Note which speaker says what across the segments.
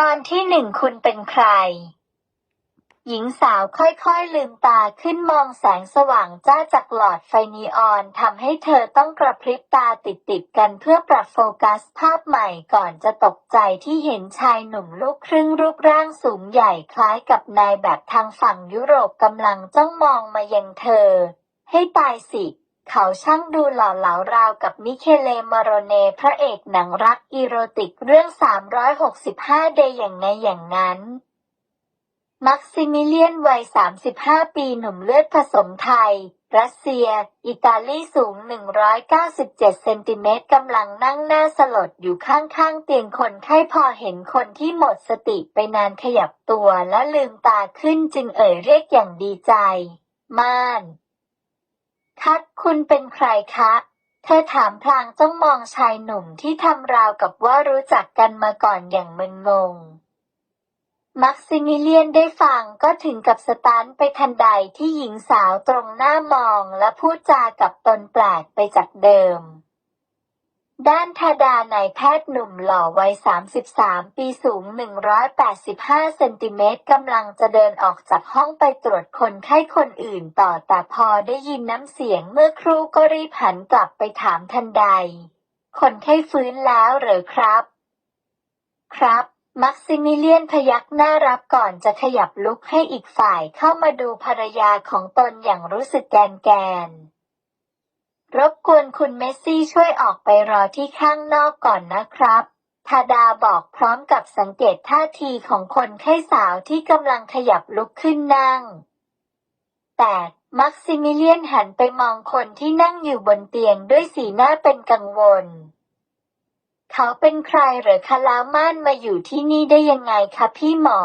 Speaker 1: ตอนที่หนึ่งคุณเป็นใคร หญิงสาวค่อยๆลืมตาขึ้นมองแสงสว่างจ้าจากหลอดไฟนีออนทำให้เธอต้องกระพริบตาติดๆกันเพื่อปรับโฟกัสภาพใหม่ก่อนจะตกใจที่เห็นชายหนุ่มลูกครึ่งรูปร่างสูงใหญ่คล้ายกับนายแบบทางฝั่งยุโรปกำลังจ้องมองมายังเธอ ให้ตายสิ เขาช่างดูหล่อเหลาราวกับมิเคเลมาโรเน พระเอกหนังรักอีโรติกเรื่อง 365 เดย์อย่างไงอย่างนั้น มักซิมิเลียนวัย 35 ปีหนุ่มเลือดผสมไทย รัสเซีย อิตาลีสูง 197 เซนติเมตรกำลังนั่งหน้าสลดอยู่ข้างๆ เตียงคนไข้พอเห็นคนที่หมดสติไปนานขยับตัวและลืมตาขึ้นจึงเอ่ยเรียกอย่างดีใจ ม่าน ทัดคุณเป็นใครคะ เธอถามพลางจ้องมองชายหนุ่มที่ทำราวกับว่ารู้จักกันมาก่อนอย่างมึนงง มักซิมิเลียนได้ฟังก็ถึงกับสตันไปทันใดที่หญิงสาวตรงหน้ามองและพูดจากับตนแปลกไปจากเดิม ด้านทาดานายแพทย์หนุ่มหล่อวัย 33 ปีสูง 185 เซนติเมตรกำลังจะเดินออกจากห้องไปตรวจคนไข้คนอื่นต่อ แต่พอได้ยินน้ำเสียงเมื่อครู่ก็รีบหันกลับไปถามทันใด คนไข้ฟื้นแล้วหรือครับ ครับมักซิมิเลียนพยักหน้ารับก่อนจะขยับลุกให้อีกฝ่ายเข้ามาดูภรรยาของตนอย่างรู้สึกแกนแกน รบกวนคุณเมสซี่ช่วยออกไปรอที่ข้างนอกก่อนนะครับ ทาดาบอกพร้อมกับสังเกตท่าทีของคนไข้สาวที่กำลังขยับลุกขึ้นนั่ง แต่มักซิมิเลียนหันไปมองคนที่นั่งอยู่บนเตียงด้วยสีหน้าเป็นกังวล เขาเป็นใครหรือคะแล้วม่านมาอยู่ที่นี่ได้ยังไงคะพี่หมอ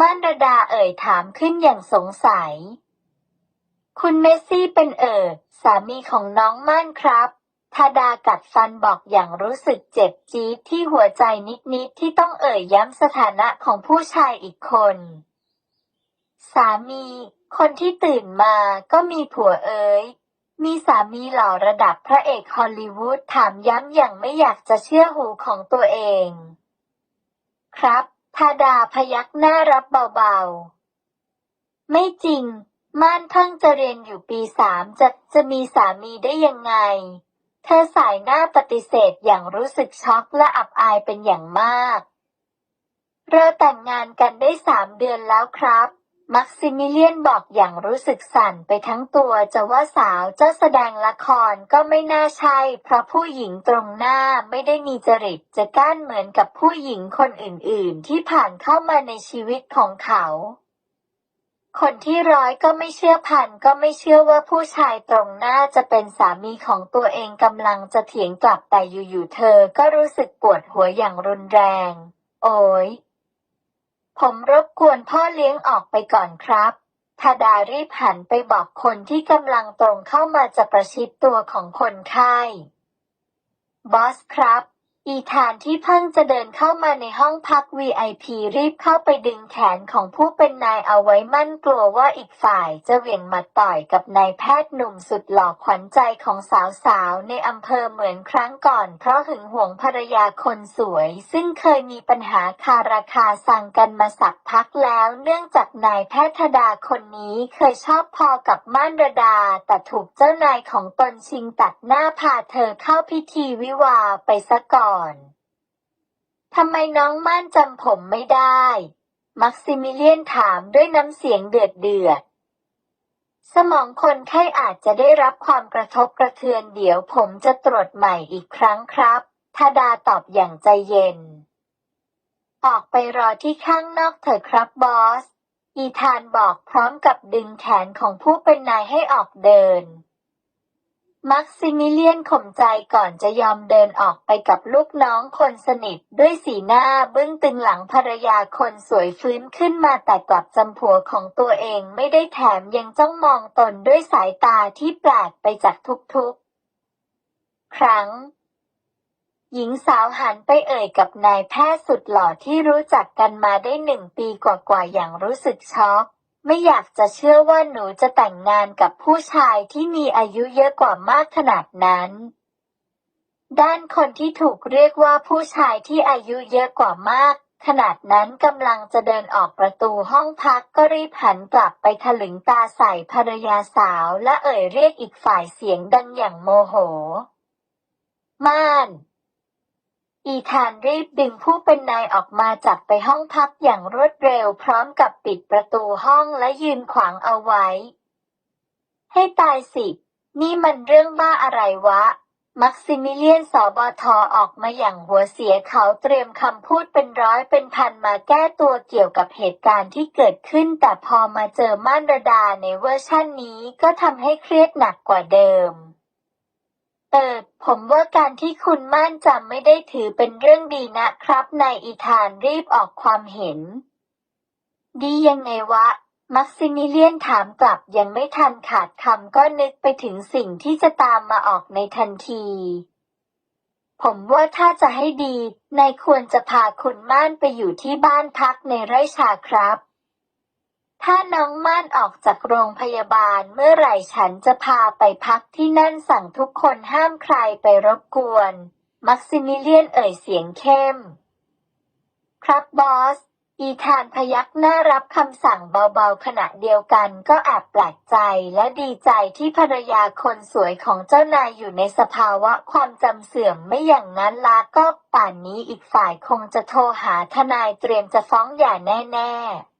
Speaker 1: ม่านระดาเอ่ยถามขึ้นอย่างสงสัย คุณเมสซี่เป็นเอ่อสามีของน้องม่านครับทาดากัดฟันบอกอย่างรู้สึกเจ็บจี๊ดที่หัวใจนิดๆที่ต้องเอ่ยย้ำสถานะของผู้ชายอีกคน สามี คนที่ตื่นมาก็มีผัวเอ๋ยมีสามีหล่อระดับพระเอกฮอลลีวูดถามย้ำอย่างไม่อยากจะเชื่อหูของตัวเอง ครับทาดาพยักหน้ารับเบาๆ ไม่จริง ม่านเพิ่งจะเรียนอยู่ปีสามจะจะมีสามีได้ยังไง เธอสายหน้าปฏิเสธอย่างรู้สึกช็อกและอับอายเป็นอย่างมาก เราแต่งงานกันได้สามเดือนแล้วครับ มักซิมิเลียนบอกอย่างรู้สึกสั่นไปทั้งตัวจะว่าสาวเจะแสดงละครก็ไม่น่าใช่ เพราะผู้หญิงตรงหน้าไม่ได้มีจริตจะก้านเหมือนกับผู้หญิงคนอื่นๆ ที่ผ่านเข้ามาในชีวิตของเขา คนที่ร้อยก็ไม่เชื่อพันก็ไม่เชื่อว่าผู้ชายตรงหน้าจะเป็นสามีของตัวเองกำลังจะเถียงกลับแต่อยู่ๆเธอก็รู้สึกปวดหัวอย่างรุนแรง โอ้ยผมรบกวนพ่อเลี้ยงออกไปก่อนครับทาดารีบหันไปบอกคนที่กำลังตรงเข้ามาจะประชิดตัวของคนไข้ บอสครับ อีธานที่เพิ่งจะเดินเข้ามาในห้องพัก VIP รีบเข้าไปดึงแขนของผู้เป็นนายเอาไว้มั่นกลัวว่าอีกฝ่ายจะเหวี่ยงมัดต่อยกับนายแพทย์หนุ่มสุดหล่อขวัญใจของสาวๆ ในอำเภอเหมือนครั้งก่อน เพราะหึงหวงภรรยาคนสวย ซึ่งเคยมีปัญหาคาราคาสั่งกันมาสักพักแล้ว เนื่องจากนายแพทย์ธดาคนนี้เคยชอบพอกับม่านระดา แต่ถูกเจ้านายของตนชิงตัดหน้าพาเธอเข้าพิธีวิวาไปซะก่อนทำไมน้องม่านจำผมไม่ได้ มักซิมิเลียนถามด้วยน้ำเสียงเดือดเดือด สมองคนไข้อาจจะได้รับความกระทบกระเทือนเดี๋ยวผมจะตรวจใหม่อีกครั้งครับทาดาตอบอย่างใจเย็น ออกไปรอที่ข้างนอกเถอะครับบอส อีธานบอกพร้อมกับดึงแขนของผู้เป็นนายให้ออกเดิน มักซิมิเลียนข่มใจก่อนจะยอมเดินออกไปกับลูกน้องคนสนิท ด้วยสีหน้าบึ้งตึงหลังภรรยาคนสวยฟื้นขึ้นมาแต่กลับจำผัวของตัวเองไม่ได้แถมยังจ้องมองตนด้วยสายตาที่แปลกไปจากทุกๆ ครั้ง หญิงสาวหันไปเอ่ยกับนายแพทย์สุดหล่อที่รู้จักกันมาได้หนึ่งปีกว่าๆอย่างรู้สึกช็อก ไม่อยากจะเชื่อว่าหนูจะแต่งงานกับผู้ชายที่มีอายุเยอะกว่ามากขนาดนั้น ด้านคนที่ถูกเรียกว่าผู้ชายที่อายุเยอะกว่ามาก ขนาดนั้นกำลังจะเดินออกประตูห้องพักก็รีบหันกลับไปถลึงตาใส่ภรรยาสาวและเอ่ยเรียกอีกฝ่ายเสียงดังอย่างโมโห ม่าน อีธานรีบดึงผู้เป็นนายออกมาจับไปห้องพักอย่างรวดเร็วพร้อมกับปิดประตูห้องและยืนขวางเอาไว้ ให้ตายสิ นี่มันเรื่องบ้าอะไรวะ มักซิมิเลียนสอบทออกมาอย่างหัวเสียเขาเตรียมคำพูดเป็นร้อยเป็นพันมาแก้ตัวเกี่ยวกับเหตุการณ์ที่เกิดขึ้น แต่พอมาเจอม่านระดาในเวอร์ชั่นนี้ก็ทำให้เครียดหนักกว่าเดิม เออผมว่าการที่คุณม่านจำไม่ได้ถือเป็นเรื่องดีนะครับ นายอีธานรีบออกความเห็น ดียังไงวะ มักซิมิเลียนถามกลับยังไม่ทันขาดคำก็นึกไปถึงสิ่งที่จะตามมาออกในทันที ผมว่าถ้าจะให้ดี นายควรจะพาคุณม่านไปอยู่ที่บ้านพักในไร่ชาครับ ถ้าน้องม่านออกจากโรงพยาบาลเมื่อไหร่ฉันจะพาไปพักที่นั่นสั่งทุกคนห้ามใครไปรบกวน มักซิมิเลียนเอ่ยเสียงเข้ม ครับบอส อีธานพยักหน้ารับคำสั่งเบาๆขณะเดียวกันก็แอบแปลกใจและดีใจที่ภรรยาคนสวยของเจ้านายอยู่ในสภาวะความจำเสื่อมไม่อย่างนั้นลาก็ป่านนี้อีกฝ่ายคงจะโทรหาทนายเตรียมจะฟ้องหย่าแน่ ๆ